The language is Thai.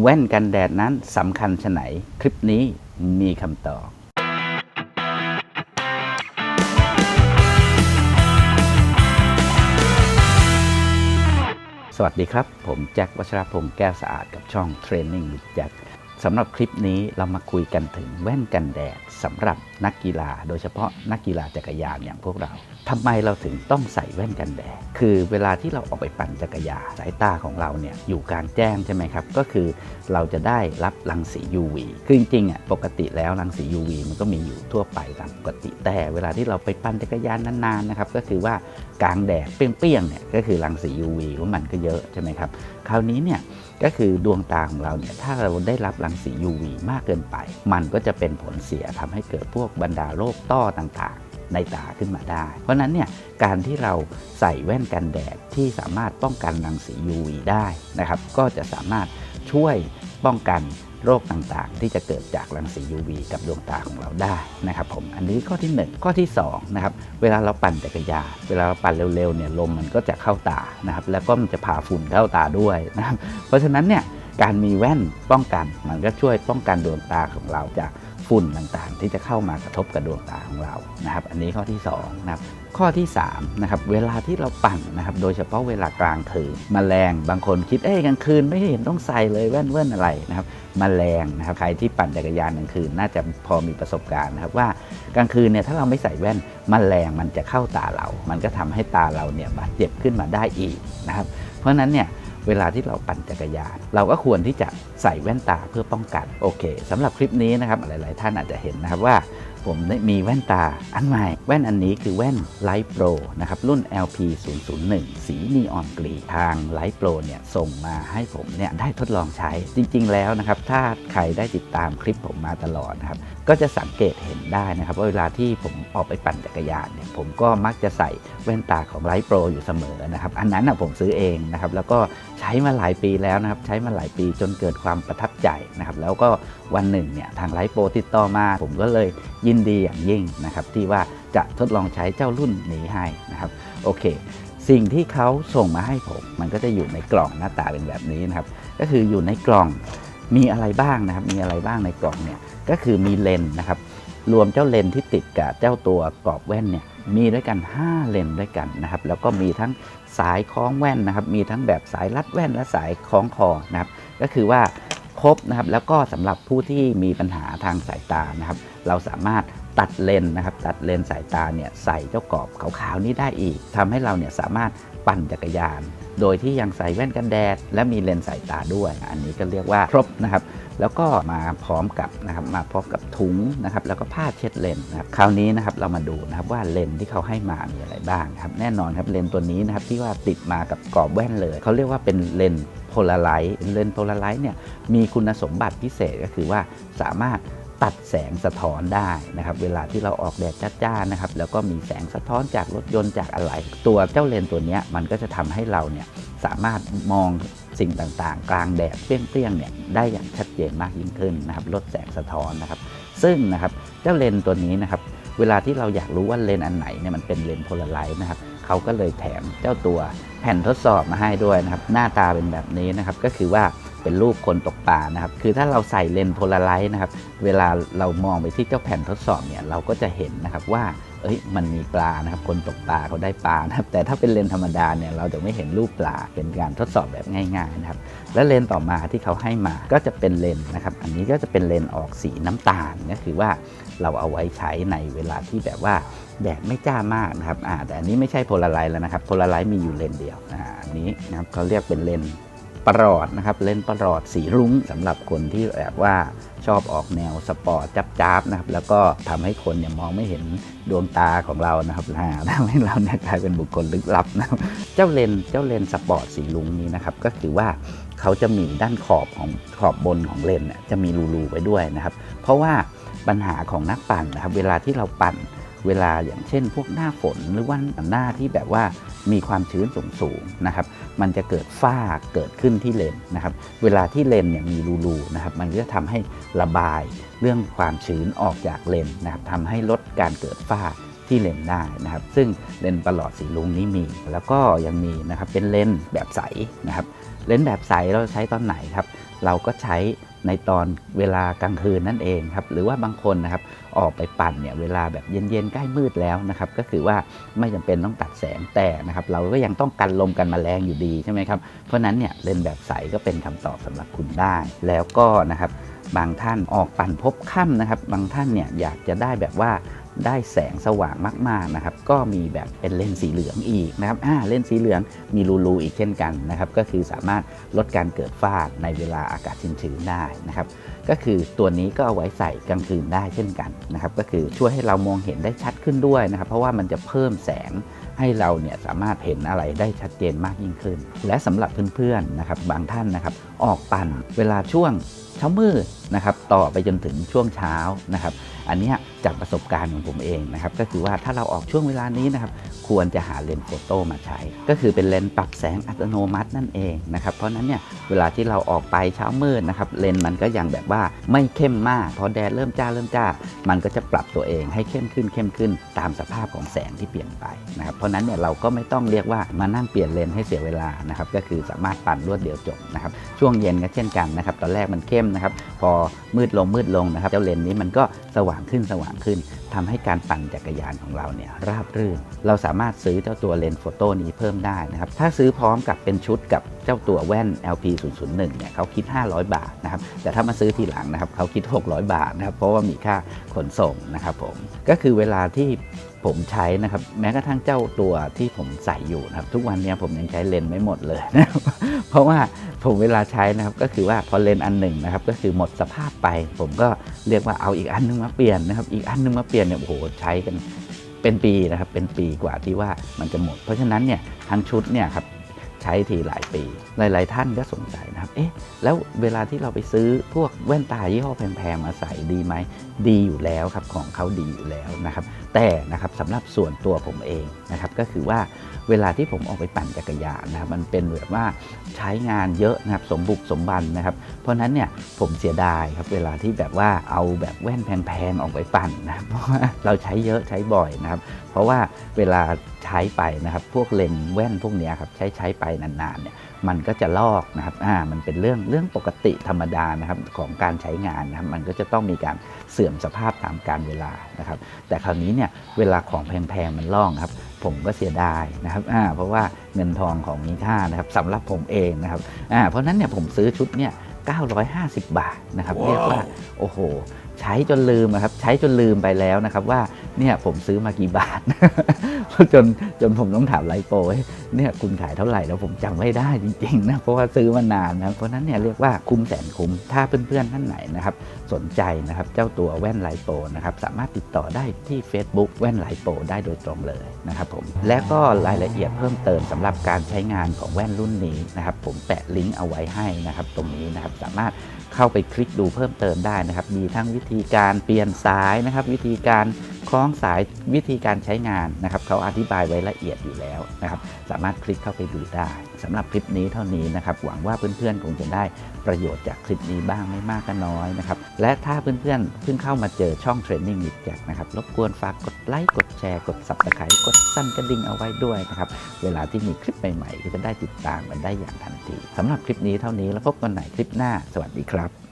แว่นกันแดดนั้นสำคัญชะไหน คลิปนี้มีคำตอบสวัสดีครับ ผมแจ็ควัชรพงศ์แก้วสะอาดกับช่อง Training with Jack สำหรับคลิปนี้เรามาคุยกันถึงแว่นกันแดดสำหรับนักกีฬา โดยเฉพาะนักกีฬาจักรยานอย่างพวกเราทำไมเราถึงต้องใส่แว่นกันแดดคือเวลาที่เราออกไปปั่นจักรยานสายตาของเราเนี่ยอยู่กลางแจ้งใช่ไหมครับ ก็คือเราจะได้รับรังสี UV คือจริงๆอะปกติแล้วรังสี UV มันก็มีอยู่ทั่วไปตามปกติแต่เวลาที่เราไปปั่นจักรยานนานๆนะครับก็คือว่ากลางแดดเปรี้ยงๆเนี่ยก็คือรังสี UV ว่ามันก็เยอะใช่ไหมครับคราวนี้เนี่ย ก็คือดวงตาของเราเนี่ยถ้าเราได้รับรังสี UV มากเกินไป มันก็จะเป็นผลเสียทำให้เกิดพวกบรรดาโรคต้อต่างๆ ในตาขึ้นมาได้ เพราะฉะนั้นเนี่ยการที่เราใส่แว่นกันแดดที่สามารถป้องกันรังสี UV ได้นะครับ ก็จะสามารถช่วยป้องกัน โรคต่างๆ ที่จะเกิดจากรังสี UV กับดวงตาของเราได้นะครับผมอันนี้ข้อที่ 1 ข้อที่2นะครับเวลาเราปั่นจักรยานเวลาเราปั่นเร็วๆเนี่ยลมมันก็จะเข้าตานะครับแล้วก็มันจะพาฝุ่นเข้าตาด้วยนะครับเพราะฉะนั้นเนี่ยการมีแว่นป้องกันมันก็ช่วยป้องกันดวงตาของเราจาก ฝุ่นต่างๆ ที่จะเข้ามากระทบกับดวงตาของเรานะครับ อันนี้ข้อที่2นะครับข้อที่3นะครับเวลาที่เราปั่นนะครับ โดยเฉพาะเวลากลางคืนมแมลงบางคนคิดเอ้ยกลางคืนไม่เห็นต้องใส่เลยแว่นเว่นอะไรนะครับมแมลงนะครับใครที่ปั่นจักรยานกลางคืนน่าจะพอมีประสบการณ์นะครับว่ากลางคืนเนี่ยถ้าเราไม่ใส่แว่นมแมลงมันจะเข้าตาเรา มันก็ทำให้ตาเราเนี่ยบาดเจ็บขึ้นมาได้อีกนะครับ เพราะฉะนั้นเนี่ย เวลาที่เราปั่นจักรยาน เราก็ควรที่จะใส่แว่นตาเพื่อป้องกันโอเคสำหรับคลิปนี้นะครับหลาย ๆ ท่านอาจจะเห็นนะครับว่า ผมได้มีแว่นตาอันใหม่ แว่นอันนี้คือแว่น Light Pro นะครับรุ่น LP 001สีนีออนกรีทาง Light Pro เนี่ยส่งมาให้ผมเนี่ยได้ทดลองใช้จริง ๆ แล้วนะครับ ถ้าใครได้ติดตามคลิปผมมาตลอดนะครับก็จะสังเกตเห็นได้นะครับว่าเวลาที่ผมออกไปปั่นจักรยานเนี่ยผมก็มักจะใส่แว่นตาของ Light Pro อยู่เสมอนะครับอันนั้นนะผมซื้อเองนะครับแล้วก็ใช้มาหลายปีแล้วนะครับ ใช้มาหลายปีจนเกิดความประทับใจนะครับ แล้วก็วันหนึ่งเนี่ยทาง Light Pro ติดต่อมา ผมก็เลยยินดีอย่างยิ่งนะครับ ที่ว่าจะทดลองใช้เจ้ารุ่นนี้ให้นะครับ โอเค สิ่งที่เขาส่งมาให้ผม มันก็จะอยู่ในกล่องหน้าตาเป็นแบบนี้นะครับ ก็คืออยู่ในกล่องมีอะไรบ้างนะครับ มีอะไรบ้างในกล่องเนี่ยก็คือมีเลนส์นะครับ รวมเจ้าเลนส์ที่ติดกับเจ้าตัวกรอบแว่นเนี่ยมีด้วยกัน 5 เลนส์ด้วยกันนะครับ แล้วก็มีทั้ง สายคล้องแว่นนะครับ มีทั้งแบบสายรัดแว่นและสายคล้องคอนะครับ ก็คือว่าครบนะครับ แล้วก็สำหรับผู้ที่มีปัญหาทางสายตานะครับ เราสามารถตัดเลนนะครับ ตัดเลนส์สายตาเนี่ยใส่เจ้ากรอบขาวๆนี้ได้อีกทำให้เราเนี่ยสามารถปั่นจักรยาน โดยที่ยังใส่แว่นกันแดด และมีเลนส์สายตาด้วย อันนี้ก็เรียกว่าครบนะครับ แล้วก็มาพร้อมกับนะครับมาพร้อมกับถุงนะครับแล้วก็ผ้าเช็ดเลนส์นะครับคราวนี้นะครับเรามาดูนะครับว่าเลนส์ที่เขาให้มามีอะไรบ้างนะครับแน่นอนครับเลนส์ตัวนี้นะครับที่ว่าติดมากับกรอบแว่นเลยเขาเรียกว่าเป็นเลนส์โพลาไรต์เลนส์โพลาไรต์เนี่ยมีคุณสมบัติพิเศษก็คือว่าสามารถ ตัดแสงสะท้อนได้นะครับ เวลาที่เราออกแดดจ้าๆนะครับ แล้วก็มีแสงสะท้อนจากรถยนต์จากอะไร ตัวเจ้าเลนตัวนี้มันก็จะทำให้เราเนี่ยสามารถมองสิ่งต่างๆ กลางแดดเปรี้ยงๆเนี่ยได้อย่างชัดเจนมากยิ่งขึ้นนะครับ ลดแสงสะท้อนนะครับ ซึ่งนะครับเจ้าเลนตัวนี้นะครับ เวลาที่เราอยากรู้ว่าเลนอันไหนเนี่ยมันเป็นเลนโพลาไรต์นะครับเขาก็เลยแถมเจ้าตัวแผ่นทดสอบมาให้ด้วยนะครับ หน้าตาเป็นแบบนี้นะครับ ก็คือว่า เป็นรูปคนตกปลานะครับ คือถ้าเราใส่เลนส์โพลาไรต์นะครับ เวลาเรามองไปที่เจ้าแผ่นทดสอบเนี่ยเราก็จะเห็นนะครับว่า เอ้ย มันมีปลานะครับ คนตกปลาเขาได้ปลานะครับ แต่ถ้าเป็นเลนส์ธรรมดาเนี่ยเราจะไม่เห็นรูปปลา เป็นการทดสอบแบบง่ายๆนะครับ และเลนส์ต่อมาที่เขาให้มาก็จะเป็นเลนส์นะครับ อันนี้ก็จะเป็นเลนส์ออกสีน้ำตาลก็คือว่าเราเอาไว้ใช้ในเวลาที่แบบว่าแดดไม่จ้ามากนะครับอ่าแต่อันนี้ไม่ใช่โพลาไรต์แล้วนะครับ โพลาไรต์มีอยู่เลนส์เดียวอ่าอันนี้นะครับเขาเรียกเป็นเลนส์ ประหลอดนะครับเลนส์ประหลอดสีรุ้งสำหรับคนที่แบบว่าชอบออกแนวสปอร์ตจับๆนะครับแล้วก็ทำให้คนเนี่ยมองไม่เห็นดวงตาของเรานะครับอ่าทำให้เราเนี่ยกลายเป็นบุคคลลึกลับนะครับเจ้าเลนส์เจ้าเลนส์สปอร์ตสีลุงนี้นะครับก็คือว่าเขาจะมีด้านขอบของขอบบนของเลนส์เนี่ยจะมีรูๆไว้ด้วยนะครับ เพราะว่าปัญหาของนักปั่นนะครับเวลาที่เราปั่น เวลาอย่างเช่น พวกหน้าฝนหรือว่าหน้าที่แบบว่ามีความชื้นสูงๆนะครับ มันจะเกิดฝ้าเกิดขึ้นที่เลนนะครับ เวลาที่เลนเนี่ยมีรูๆนะครับ มันก็จะทำให้ระบายเรื่องความชื้นออกจากเลนนะครับทำให้ลดการเกิดฝ้าที่เลนได้นะครับ ซึ่งเลนประหลอดสีลุงนี้มี แล้วก็ยังมีนะครับเป็นเลนแบบใสนะครับ เลนแบบใสเราใช้ตอนไหนครับ เราก็ใช้ในตอนเวลากลางคืนนั่นเองครับหรือว่าบางคนนะครับออกไปปั่นเนี่ยเวลาแบบเย็นๆใกล้มืดแล้วนะครับก็คือว่าไม่จำเป็นต้องตัดแสงแต่นะครับเราก็ยังต้องกันลมกันแมลงอยู่ดีใช่ไหมครับเพราะนั้นเนี่ยเลนส์แบบใสก็เป็นคำตอบสำหรับคุณได้แล้วก็นะครับ บางท่านออกปั่นพบค่ำนะครับ บางท่านเนี่ยอยากจะได้แบบว่าได้แสงสว่างมากๆนะครับ ก็มีแบบเป็นเลนส์สีเหลืองอีกนะครับอ่าเลนส์สีเหลืองมีรูรูอีกเช่นกันนะครับ ก็คือสามารถลดการเกิดฝ้าในเวลาอากาศชื้นๆได้นะครับ ก็คือตัวนี้ก็เอาไว้ใส่กลางคืนได้เช่นกันนะครับ ก็คือช่วยให้เรามองเห็นได้ชัดขึ้นด้วยนะครับ เพราะว่ามันจะเพิ่มแสงให้เราเนี่ยสามารถเห็นอะไรได้ชัดเจนมากยิ่งขึ้น และสำหรับเพื่อนๆนะครับบางท่านนะครับ ออกปั่นเวลาช่วง เช้ามืดนะครับต่อไปจนถึงช่วงเช้านะครับ อันนี้จากประสบการณ์ของผมเองนะครับก็คือว่าถ้าเราออกช่วงเวลานี้นะครับควรจะหาเลนส์โฟโต้มาใช้ ก็คือเป็นเลนส์ปรับแสงอัตโนมัตินั่นเองนะครับเพราะนั้นเนี่ยเวลาที่เราออกไปเช้ามืดนะครับเลนส์มันก็ยังแบบว่าไม่เข้มมากพอแดดเริ่มจ้าเริ่มจ้า มันก็จะปรับตัวเองให้เข้มขึ้นเข้มขึ้น ตามสภาพของแสงที่เปลี่ยนไปนะครับเพราะฉะนั้นเนี่ยเราก็ไม่ต้องเรียกว่ามานั่งเปลี่ยนเลนส์ให้เสียเวลานะครับก็คือสามารถปั่นรวดเดียวจบนะครับช่วงเย็นก็เช่นกันนะครับตอนแรกมันเข้มนะครับพอมืดลงมืดลงนะครับเจ้าเลนส์นี้มันก็สว่างขึ้นสว่างขึ้นทำให้การปั่นจักรยานของเราเนี่ยราบรื่น เราสามารถซื้อเจ้าตัวเลนส์โฟโต้นี้เพิ่มได้นะครับถ้าซื้อพร้อมกับเป็นชุดกับเจ้าตัวแว่น LP 0 0 1เนี่ยเขาคิด 500 บาทนะครับแต่ถ้ามาซื้อทีหลังนะครับเขาคิด 600 บาทนะครับเพราะว่ามีค่าขนส่งนะครับผมก็คือเวลาที่ผมใช้นะครับ แม้กระทั่งเจ้าตัวที่ผมใส่อยู่นะครับ ทุกวันนี้ผมยังใช้เลนไม่หมดเลยนะเพราะว่าผมเวลาใช้นะครับก็คือว่าพอเลนอันหนึ่งนะครับ ก็คือหมดสภาพไป ผมก็เรียกว่าเอาอีกอันนึงมาเปลี่ยนนะครับ อีกอันนึงมาเปลี่ยนเนี่ยโอ้โหใช้กันเป็นปีนะครับ เป็นปีกว่าที่ว่ามันจะหมด เพราะฉะนั้นเนี่ยทั้งชุดเนี่ยครับ ใช้ทีหลายปี หลาย ๆ ท่านก็สงสัยนะครับ เอ๊ะ แล้วเวลาที่เราไปซื้อพวกแว่นตายี่ห้อแพงๆมาใส่ดีไหม ดีอยู่แล้วครับ ของเขาดีอยู่แล้วนะครับ แต่นะครับสำหรับส่วนตัวผมเองนะครับ ก็คือว่าเวลาที่ผมออกไปปั่นจักรยานนะครับ มันเป็นแบบว่าใช้งานเยอะนะครับ สมบุกสมบันนะครับ เพราะฉะนั้นเนี่ยผมเสียดายครับ เวลาที่แบบว่าเอาแบบแว่นแพงๆออกไปปั่นนะ เพราะว่าเราใช้เยอะใช้บ่อยนะครับ เพราะว่าเวลา ใช้ไปนะครับ พวกเลนส์แว่นพวกเนี้ยครับใช้ใช้ไปนานๆเนี่ยมันก็จะลอกนะครับอ่ามันเป็นเรื่องเรื่องปกติธรรมดานะครับของการใช้งานนะครับมันก็จะต้องมีการเสื่อมสภาพตามกาลเวลานะครับ แต่คราวนี้เนี่ยเวลาของแพงๆมันล่องครับผมก็เสียดายนะครับอ่าเพราะว่าเงินทองของมีค่านะครับสำหรับผมเองนะครับอ่าเพราะฉะนั้นเนี่ยผมซื้อชุดเนี่ย950 บาทนะครับเรียกว่าโอ้โห ใช้จนลืมอะครับ ใช้จนลืมไปแล้วนะครับ ว่าเนี่ยผมซื้อมากี่บาท จนจนผมต้องถามไลโปเนี่ยคุณขายเท่าไหร่แล้วผมจำไม่ได้จริงๆนะเพราะว่าซื้อมานานนะเพราะนั้นเนี่ยเรียกว่าคุ้มแสนคุ้ม ถ้าเพื่อนๆท่านไหนนะครับสนใจนะครับเจ้าตัวแว่นไลโปนะครับสามารถติดต่อได้ที่ Facebook แว่นไลโปได้โดยตรงเลยนะครับผมและก็รายละเอียดเพิ่มเติมสำหรับการใช้งานของแว่นรุ่นนี้นะครับผมแปะลิงก์เอาไว้ให้นะครับตรงนี้นะครับสามารถเข้าไปคลิกดูเพิ่มเติมได้นะครับมีทั้งวิธีการเปลี่ยนสายนะครับวิธีการ คล้องสายวิธีการใช้งานนะครับเขาอธิบายไว้ละเอียดอยู่แล้วนะครับ สามารถคลิกเข้าไปดูได้สำหรับคลิปนี้เท่านี้นะครับ หวังว่าเพื่อนๆคงจะได้ประโยชน์จากคลิปนี้บ้างไม่มากก็น้อยนะครับ และถ้าเพื่อนๆเพิ่งเข้ามาเจอช่องเทรนนิ่งมิดแจ็คนะครับรบกวนฝากกดไลค์กดแชร์กด subscribe กดสั่นกระดิ่งเอาไว้ด้วยนะครับเวลาที่มีคลิปใหม่ๆก็จะได้ติดตามกันได้อย่างทันทีสำหรับคลิปนี้เท่านี้แล้วพบกันใหม่คลิปหน้า สวัสดีครับ